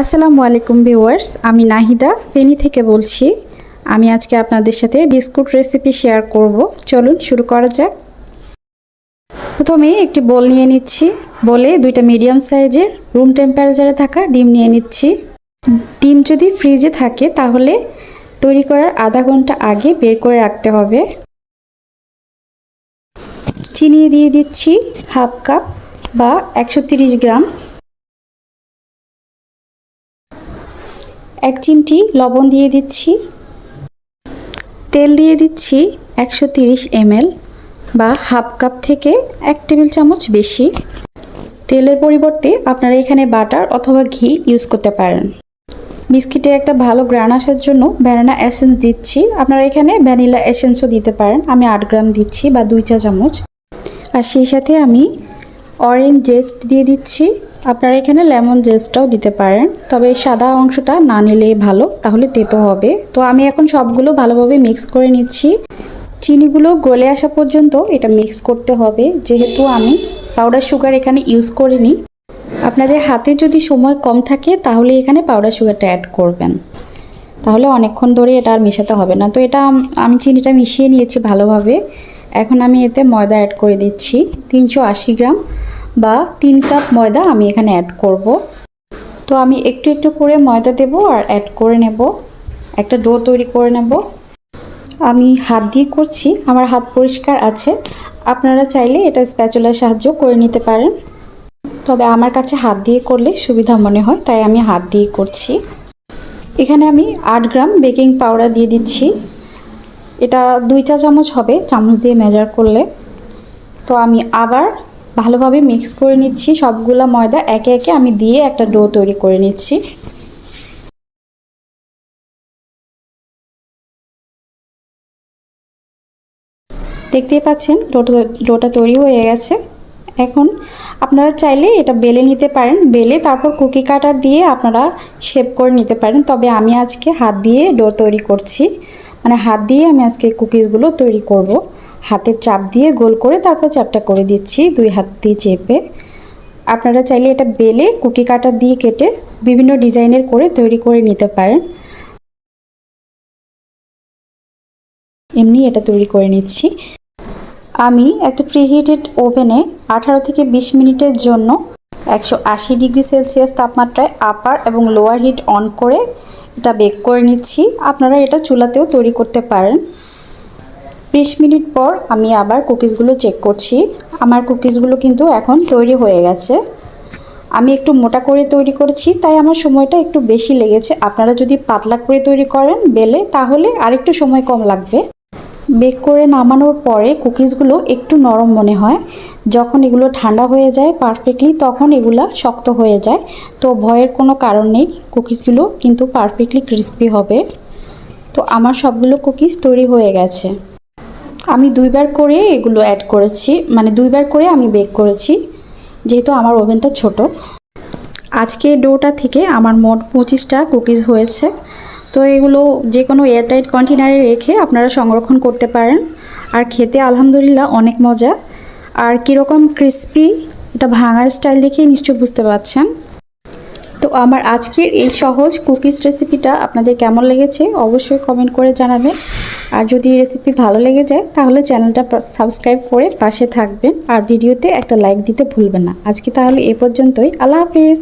আসসালামু আলাইকুম ভিউয়ার্স, আমি নাহিদা, ফেনী থেকে বলছি। আমি আজকে আপনাদের সাথে বিস্কুট রেসিপি শেয়ার করব। চলুন শুরু করা যাক। প্রথমে একটি বোল নিয়ে নিচ্ছি। বলে দুইটা মিডিয়াম সাইজের রুম টেম্পারেচারে থাকা ডিম নিয়ে নিচ্ছি। ডিম যদি ফ্রিজে থাকে, তাহলে তৈরি করার আধা ঘণ্টা আগে বের করে রাখতে হবে। চিনি দিয়ে দিচ্ছি হাফ কাপ বা একশো গ্রাম। চিমটি লবণ দিয়ে দিচ্ছি। তেল দিয়ে দিচ্ছি একশো তিরিশ এমএল বা হাফ কাপ থেকে এক টেবিল চামচ বেশি। তেলের পরিবর্তে আপনারা এখানে বাটার অথবা ঘি ইউজ করতে পারেন। বিস্কিটে একটা ভালো গ্রান আসার জন্য ব্যানানা এসেন্স দিচ্ছি। আপনারা এখানে ভ্যানিলা এসেন্সও দিতে পারেন। আমি আট গ্রাম দিচ্ছি বা দুই চা চামচ। আর সেই সাথে আমি অরেঞ্জ জেস্ট দিয়ে দিচ্ছি। আপনারা এখানে লেমন জেস্টটাও দিতে পারেন, তবে সাদা অংশটা না নিলেই ভালো, তাহলে তেতো হবে। তো আমি এখন সবগুলো ভালোভাবে মিক্স করে নিচ্ছি। চিনিগুলো গলে আসা পর্যন্ত এটা মিক্স করতে হবে, যেহেতু আমি পাউডার সুগার এখানে ইউজ করিনি। আপনাদের হাতে যদি সময় কম থাকে, তাহলে এখানে পাউডার সুগারটা অ্যাড করবেন। তাহলে অনেকক্ষণ ধরে এটা আর মেশাতে হবে না। তো এটা আমি চিনিটা মিশিয়ে নিয়েছি ভালোভাবে। এখন আমি এতে ময়দা অ্যাড করে দিচ্ছি, তিনশো আশি গ্রাম। বা তিন কাপ ময়দা আমি এখানে অ্যাড করব। তো আমি একটু একটু করে ময়দা দেব আর অ্যাড করে নেব। একটা ডো তৈরি করে নেব। আমি হাত দিয়ে করছি। আমার হাত পরিষ্কার আছে। আপনারা চাইলে এটা স্প্যাচুলার সাহায্য করে নিতে পারেন। তবে আমার কাছে হাত দিয়ে করলে সুবিধা মনে হয়, তাই আমি হাত দিয়ে করছি। এখানে আমি আট গ্রাম বেকিং পাউডার দিয়ে দিচ্ছি। এটা দুই চা চামচ হবে, চামচ দিয়ে মেজার করলে। তো আমি আবার ভালোভাবে মিক্স করে নিচ্ছি। সবগুলা ময়দা একে একে আমি দিয়ে একটা ডো তৈরি করে নিচ্ছি। দেখতেই পাচ্ছেন ডোটা ডোটা তৈরি হয়ে গেছে। এখন আপনারা চাইলে এটা বেলে নিতে পারেন। বেলে তারপর কুকি কাটার দিয়ে আপনারা শেপ করে নিতে পারেন। তবে আমি আজকে হাত দিয়ে ডো তৈরি করছি। মানে হাত দিয়ে আমি আজকে কুকিজগুলো তৈরি করব। হাতের চাপ দিয়ে গোল করে তারপর চাপটা করে দিচ্ছি, দুই হাত দিয়ে চেপে। আপনারা চাইলে এটা বেলে কুকি কাটার দিয়ে কেটে বিভিন্ন ডিজাইনের করে তৈরি করে নিতে পারেন। এমনি এটা তৈরি করে নিচ্ছি। আমি একটা প্রিহিটেড ওভেনে আঠারো থেকে বিশ মিনিটের জন্য একশো আশি ডিগ্রি সেলসিয়াস তাপমাত্রায় আপার এবং লোয়ার হিট অন করে এটা বেক করে নিচ্ছি। আপনারা এটা চুলাতেও তৈরি করতে পারেন। বিশ মিনিট পর আমি আবার কুকিজগুলো চেক করছি। আমার কুকিজগুলো কিন্তু এখন তৈরি হয়ে গেছে। আমি একটু মোটা করে তৈরি করেছি, তাই আমার সময়টা একটু বেশি লেগেছে। আপনারা যদি পাতলা করে তৈরি করেন বেলে, তাহলে আরেকটু সময় কম লাগবে। বেক করে নামানোর পরে কুকিজগুলো একটু নরম মনে হয়। যখন এগুলো ঠান্ডা হয়ে যায় পারফেক্টলি তখন এগুলা শক্ত হয়ে যায়। তো ভয়ের কোনো কারণ নেই, কুকিজগুলো কিন্তু পারফেক্টলি ক্রিস্পি হবে। তো আমার সবগুলো কুকিজ তৈরি হয়ে গেছে। আমি দুইবার করে এগুলো অ্যাড করেছি মানে দুইবার করে আমি বেক করেছি, যেহেতু আমার ওভেনটা ছোট। আজকে ডোটা থেকে আমার মোট পঁচিশটা কুকিজ হয়েছে। তো এগুলো যে কোনো এয়ারটাইট কন্টেনারে রেখে আপনারা সংরক্ষণ করতে পারেন। আর খেতে আলহামদুলিল্লাহ অনেক মজা। আর কীরকম ক্রিস্পি এটা ভাঙার স্টাইল দেখেই নিশ্চয় বুঝতে পারছেন। তো আমার আজকের এই সহজ কুকিজ রেসিপিটা আপনাদের কেমন লেগেছে অবশ্যই কমেন্ট করে জানাবেন। আর যদি রেসিপি ভালো লেগে যায়, তাহলে চ্যানেলটা সাবস্ক্রাইব করে পাশে থাকবেন। আর ভিডিওতে একটা লাইক দিতে ভুলবেন না। আজকে তাহলে এ পর্যন্তই। আল্লাহ হাফিজ।